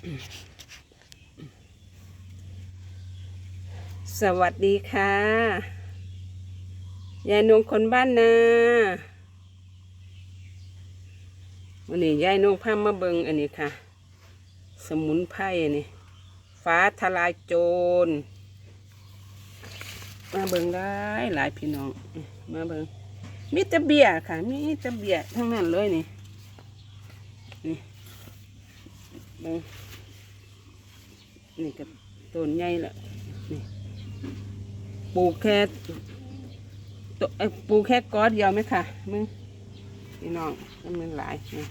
สวัสดีค่ะ ยายนงคนบ้านนาวันนี้ยายนงพามาเบิงอันนี้ค่ะ สมุนไพรอันนี้ ฟ้าทลายโจร มาเบิงได้หลายพี่น้อง มาเบิงมีตะเบียค่ะ มีตะเบียทั้งนั้นเลยนี่ นี่เบิง นี่ก็ต้นใหญ่ละนี่ปลูกแค่ตัวเอ้ยปลูกแค่ก้อนเดียวไหมค่ะมึงพี่น้องมันมันหลายนี่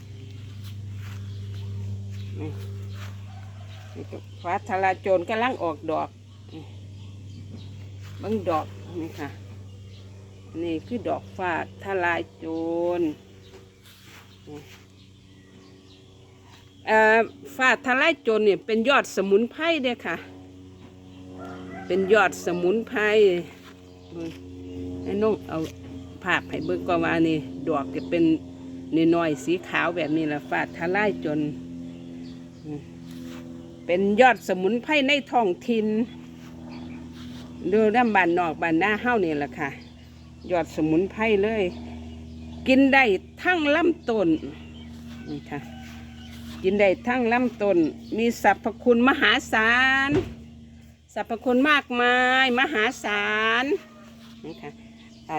นี่นี่ก็ฟ้าทลายโจรกำลังออกดอกบิ้งดอกนี่ค่ะนี่คือดอกฟ้าทลายโจรนี่ ฟ้าทลายโจรเนี่ยเป็นยอดสมุนไพรเด้ค่ะ เป็นยอดสมุนไพรเบิ่งให้น้องเอาภาพให้เบิ่งก็ว่านี่ดอกจะเป็นน้อยสีขาวแบบนี้ละฟาดทลายจนเป็นยอดสมุนไพรในท้องถิ่นดูด้านบานนอกบานหน้าเฮ้านี่แหละค่ะ ยอดสมุนไพรเลย กินได้ทั้งลำต้นนี่ค่ะ กินได้ทั้งลำต้น มีสรรพคุณมหาศาล สรรพคุณมากมาย มหาศาลนะคะไป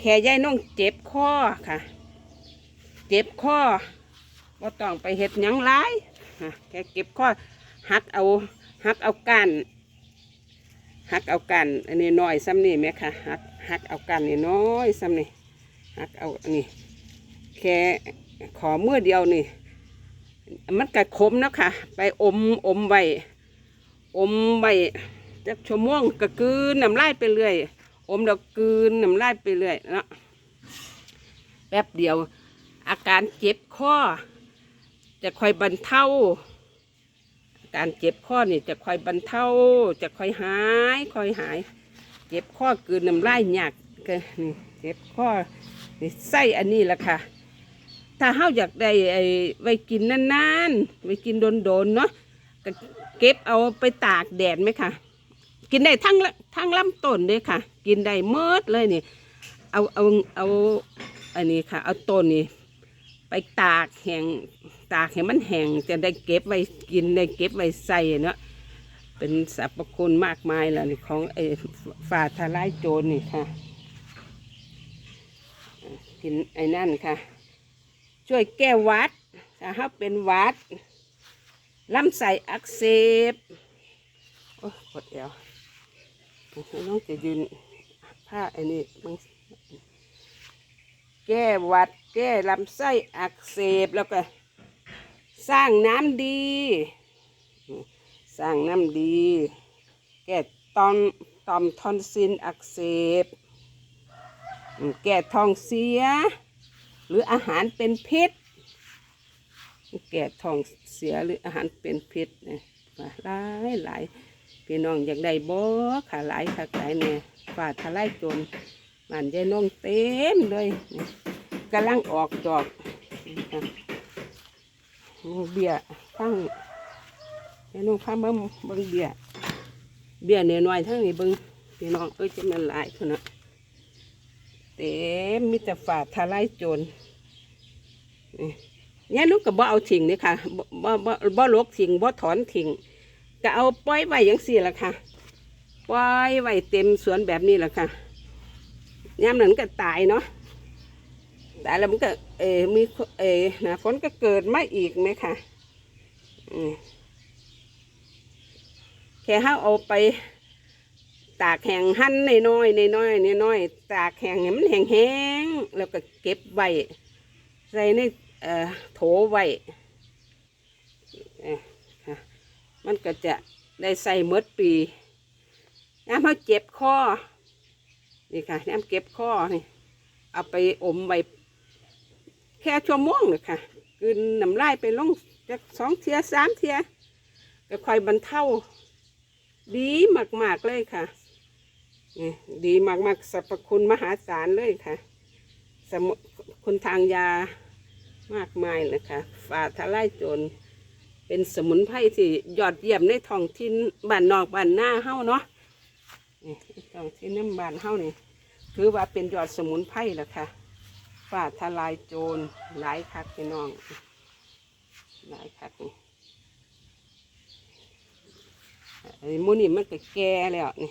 แค่ยายน้องเจ็บคอค่ะ เจ็บคอว่าต้องไปเห็ดยังรค่ะแค่เก็บคอหักเอาหักเอากันหักเอากันอันนี้น้อยซ้ำนี่ไหมคะหักหักเอากันนี่น้อยซ้ำนี่หักเอาอันนี้แค่ขอเมื่อเดียวนี่ มันกระคมเนาะค่ะ ไปอมอมไว้อมใบจักชั่วโมงก็กืนน้ำลายไปเรื่อย อมแล้วกืนน้ำลายไปเรื่อยเนาะแป๊บเดียว อาการเจ็บข้อ จะค่อยบรรเทาอาการเจ็บข้อนี่จะค่อยบรรเทาจะค่อยหายค่อยหาย เจ็บข้อกืนน้ำลายหยักก็นี่เจ็บข้อนี่ไส้อันนี้แหละค่ะ ถ้าเฮาอยากได้ไอ้ไว้กินนานๆไว้กินโดนๆเนาะก็เก็บเอาไปตากแดดไหมคะกินได้ทั้งทั้งลำต้นเลยค่ะ กินได้เมิดเลยนี่ เอาเอาเอาอันนี้ค่ะ เอาต้นนี่ไปตากแห้งตากให้มันแห้งจะได้เก็บไว้กินได้เก็บไว้ใส่เนาะเป็นสรรพคุณมากมายแล้วนี่ของไอ้ฝ่าทลายโจรนี่ค่ะ กินไอ้นั่นค่ะ ช่วยแก้วัดถ้าเขาเป็นวัดลำไส้อักเสบโอ้ปวดเอวน้องจะยืนผ้าอันนี้มันแก้วัด แก้ลำไส้อักเสบแล้วก็ สร้างน้ำดี สร้างน้ำดี แก้ตอมตอมทอนซิลอักเสบ แก้ท้องเสีย หรืออาหารเป็นพิษแก่ท้องเสียหรืออาหารเป็นพิษเนะหลายหลายพี่น้องอยากได้บ่ขาหลายขาหลายเนี่ยฝาทลายจรมันยายน้องเต็มเลยกำลังออกดอกเบี้ยทั้งยายน้องพามาเบิ่งเบี้ยเบี้ยเนี่ยน้อยทั้งนี้เบิ่งพี่น้องเอ้ยจะมันหลายคนน่ะ เต็มมีแต่ฝ่าทลายโจรนี่เนี่ยลูกก็บ่เอาทิ้งนี่ค่ะบ่บ่บ่ลกทิ้งบ่ถอนทิ้งก็เอาปล่อยไว้อย่างสี่ละค่ะปล่อยไว้เต็มสวนแบบนี้ละค่ะยามนั้นก็ตายเนาะตายแล้วมันก็เออมีเออนาฝนก็เกิดมาอีกไหมค่ะอืมแค่เฮาเอาไป ตากแห้งหั่นน้อยๆน้อยๆน้อยๆตากแห้งให้มันแห้งๆแล้วก็เก็บไว้ใส่ในเอ่อโถไว้มันก็จะได้ใส่เมดปีน้ำเขาเจ็บคอนี่ค่ะน้ำเก็บคอนี่เอาไปอมไว้แค่ชั่วโมงเลยค่ะกินน้ำลายไปลงจากสองเทียสามเทียก็ค่อยบรรเทาดีมาก ๆ เลยค่ะ ดีมากๆสรรพคุณมหาศาลเลยค่ะ สมุคุณทางยามากมายเลยค่ะฝ่าทลายโจรเป็นสมุนไพรที่ยอดเยี่ยมในท้องถิ่นบ้านนอกบ้านหน้าเฮ้าเนาะนี่ท้องถิ่นน้ำบ้านเฮ้านี่ถือว่าเป็นยอดสมุนไพรแล้วค่ะฝ้าทลายโจรหลายคักพี่น้องหลายคักนี่มูนี่มันก็แก่แล้วนี่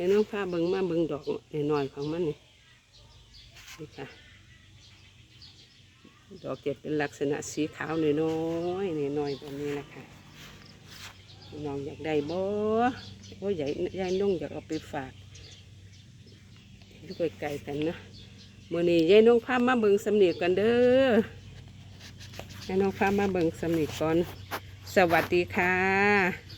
ดี๋ยวน้องพาเบิงมาเบิงดอกหน่อยของมันนี่นี่ค่ะ ดอกจะเป็นลักษณะสีขาวน้อยๆน้อยๆแบบนี้นะคะน้องอยากได้บ่โอ้ยใหญ่ยายนุ่งอยากเอาไปฝากอยู่ไกลๆกันนะมื่อนี้ยายนุ่งพามาเบิงสำเนียกกันเด้อยายนุ่งพามาเบิงสำเนียกก่อน สวัสดีค่ะ